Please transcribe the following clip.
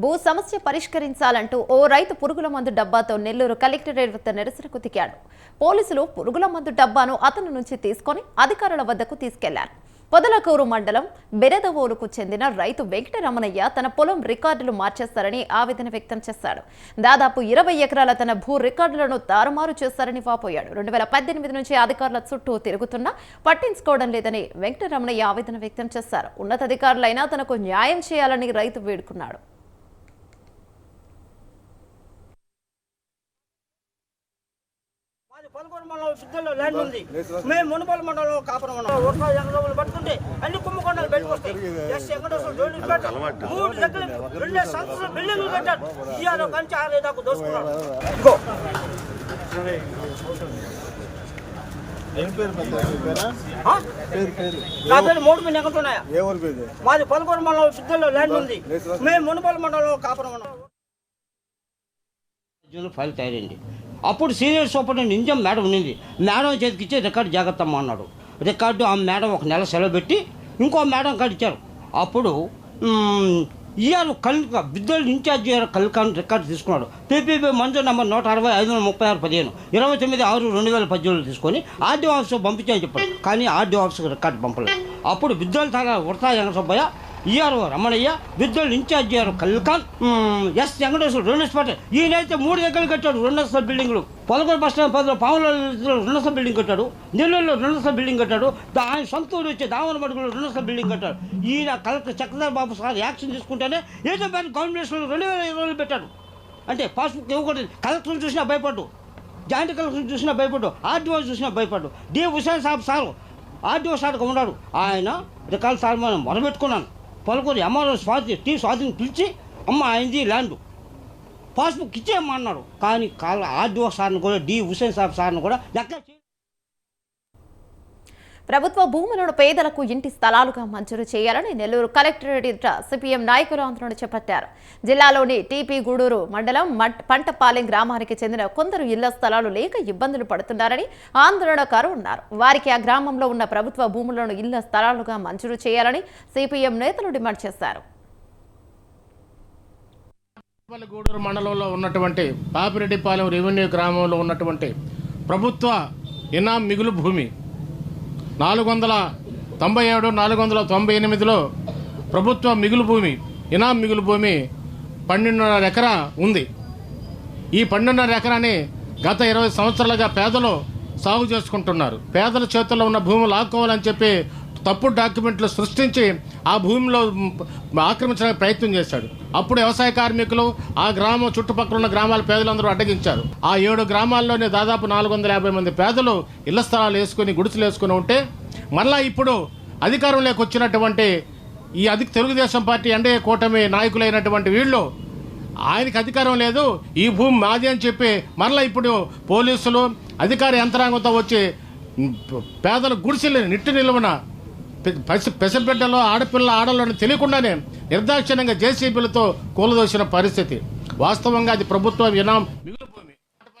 భూ సమస్య పరిష్కరించాలంటూ ఓ రైతు పురుగుల మందు డబ్బాతో నెల్లూరు కలెక్టరేట్ వద్ద నిరసనకు దిగాడు. పోలీసులు పురుగుల మందు డబ్బాను అతని నుంచి తీసుకొని అధికారుల వద్దకు తీసుకెళ్ళారు. పొదలకూరు మండలం బెరదవోలుకు చెందిన రైతు వెంకటరమణయ్య తన పొలం రికార్డులు మార్చేస్తారని ఆవేదన వ్యక్తం చేశాడు. దాదాపు ఇరవై ఎకరాల తన భూ రికార్డులను తారుమారు చేస్తారని వాపోయాడు. రెండు వేల పద్దెనిమిది నుంచి అధికారుల చుట్టూ తిరుగుతున్నా పట్టించుకోవడం లేదని వెంకటరమణయ్య ఆవేదన వ్యక్తం చేశారు. ఉన్నతాధికారులైనా తనకు న్యాయం చేయాలని రైతు వేడుకున్నాడు. మండలం సిద్ధంలో ల్యాండ్ ఉంది. మేము మునుపల్ మండలంలో కాపురం ఉన్నాం. ఓట్ల ఎగరవులు పట్టుకుంటే అన్ని కుంభకొండలు బయటకు వస్తాయి. ఎస్ పెట్టారు. మూడు దగ్గర రెండే సంవత్సరాలు బిల్డింగ్లు పెట్టారు ఇవాళ కంచి ఆరే దాకా దోసుకున్నాడు ఇదిగో నా పేరు మూడు మీద మాది? పదకొండు మండలం సిద్ధంలో ల్యాండ్ ఉంది. మేము మునుపల్ మండలంలో కాపురం ఉన్నాం. ఫైల్ తయారైంది. అప్పుడు సీనియర్ సూపరింటెండెంట్ నింజం మేడం ఉండింది మేడం చేతికి ఇచ్చి రికార్డు జాగ్రత్తమ్మ అన్నాడు. రికార్డు ఆ మేడం ఒక నెల సెలవు పెట్టి ఇంకో మేడం కాడ ఇచ్చారు. అప్పుడు ఇయ్యారు కల్క విద్యుత్ ఇన్ఛార్జ్ అయ్యారు కల్కాన్ రికార్డు తీసుకున్నాడు. పీపీపీ మంజూరు నెంబర్ నూట అరవై ఐదు వందల ముప్పై ఆరు పదిహేను. ఇరవై తొమ్మిది ఆరు రెండు వేల పద్దెనిమిది తీసుకొని ఆర్డీఓ ఆఫీస్ పంపించాలని చెప్పాడు. కానీ ఆర్డీఓ ఆఫీస్కి రికార్డు పంపలేదు. అప్పుడు విద్యుత్ తాగా ఉడతా సుబ్బయ్య ఈఆర్ఓ రమణయ్య విద్యుల్ ఇన్ఛార్జ్ అయ్యారు కల్కాన్ ఎస్ వెంకటేశ్వర రెండు స్పాట్ ఈయనైతే మూడు దగ్గర కట్టాడు రెండొస్త బిల్డింగ్లు. పొలగొడ బస్ స్టాండ్ పదిలో పాముల రెండొస్త బిల్డింగ్ కట్టాడు. నెల్లూరులో రెండొస్త బిల్డింగ్ కట్టాడు. ఆయన సొంత ఊరు వచ్చి దావనమడుగులో రెండొస్త బిల్డింగ్ కట్టాడు. ఈయన collector Chakradhar Babu sir action తీసుకుంటేనే ఏదో బ్యాంక్ గవర్నమెంట్ రెండు వేల ఇరవై రోజులు పెట్టాడు. అంటే పాస్బుక్ ఇవ్వకూడదు. కలెక్టర్ చూసినా భయపడ్డు. జాయింట్ కలెక్టర్ చూసినా భయపడ్డు. ఆర్డీఓ చూసినా భయపడ్డు. D. Hussain Sahab sir RDO సార్గా ఉన్నాడు. ఆయన రికార్డు సార్ మనం మొదలుపెట్టుకున్నాను పలుకురు ఎంఆర్ఓ స్వాతి టీ స్వాతిని పిలిచి అమ్మ అయింది ల్యాండ్. పాస్బుక్ ఇచ్చేయమన్నారు కానీ కాల ఆర్డీఓ సార్ని కూడా డి. హుసేన్ సాబ్ సార్ని కూడా లెక్క ప్రభుత్వ భూములను పేదలకు ఇంటి స్థలాలుగా మంజూరు చేయాలని నెల్లూరు కలెక్టరేట్ ఎదుట సిపిఎం నాయకులు ఆందోళన చేపట్టారు. జిల్లాలోని టీపీ గూడూరు మండలం మట్- పంటపాలెం గ్రామానికి చెందిన కొందరు ఇళ్ళ స్థలాలు లేక ఇబ్బందులు పడుతున్నారని ఆందోళనకారు ఉన్నారు. వారికి ఆ గ్రామంలో ఉన్న ప్రభుత్వ భూములను ఇళ్ళ స్థలాలుగా మంజూరు చేయాలని సిపిఎం నేతలు డిమాండ్ చేశారు. గూడూరు మండలంలో ఉన్నటువంటి పాపిరెడ్డిపాలెం రెవెన్యూ గ్రామంలో ఉన్నటువంటి ప్రభుత్వ ఇనాం మిగులు భూమి నాలుగు వందల తొంభై ఏడు నాలుగు వందల తొంభై ఎనిమిదిలో ప్రభుత్వ మిగులు భూమి ఇనాం మిగులు భూమి పన్నెండున్నర ఎకరా ఉంది. ఈ పన్నెండున్నర ఎకరాని గత ఇరవై సంవత్సరాలుగా పేదలు సాగు చేసుకుంటున్నారు. పేదల చేతుల్లో ఉన్న భూమి లాక్కోవాలని చెప్పి తప్పుడు డాక్యుమెంట్లు సృష్టించి ఆ భూమిలో ఆక్రమించడానికి ప్రయత్నం చేశాడు. అప్పుడు వ్యవసాయ కార్మికులు ఆ గ్రామం చుట్టుపక్కల ఉన్న గ్రామాల పేదలందరూ అడ్డగించారు. ఆ ఏడు గ్రామాల్లోనే దాదాపు నాలుగు వందల యాభై మంది పేదలు ఇళ్ళ స్థలాలు వేసుకుని గుడిసెలు వేసుకుని ఉంటే మళ్ళా ఇప్పుడు అధికారంలోకి వచ్చినటువంటి ఈ అధిక తెలుగుదేశం పార్టీ ఎన్డీఏ కూటమి నాయకులైనటువంటి వీళ్ళు ఆయనకి అధికారం లేదు ఈ భూమి మాది అని చెప్పి మరలా ఇప్పుడు పోలీసులు అధికార యంత్రాంగంతో వచ్చి ఉమ్, పేదల గుడిసెలు నిట్టు నిలువన పసి పెసబిడ్డలో ఆడపిల్ల ఆడలను తెలియకుండానే నిర్దాక్షిణ్యంగా జేసీబీలతో కూలదోసిన పరిస్థితి. వాస్తవంగా అది ప్రభుత్వం వినాం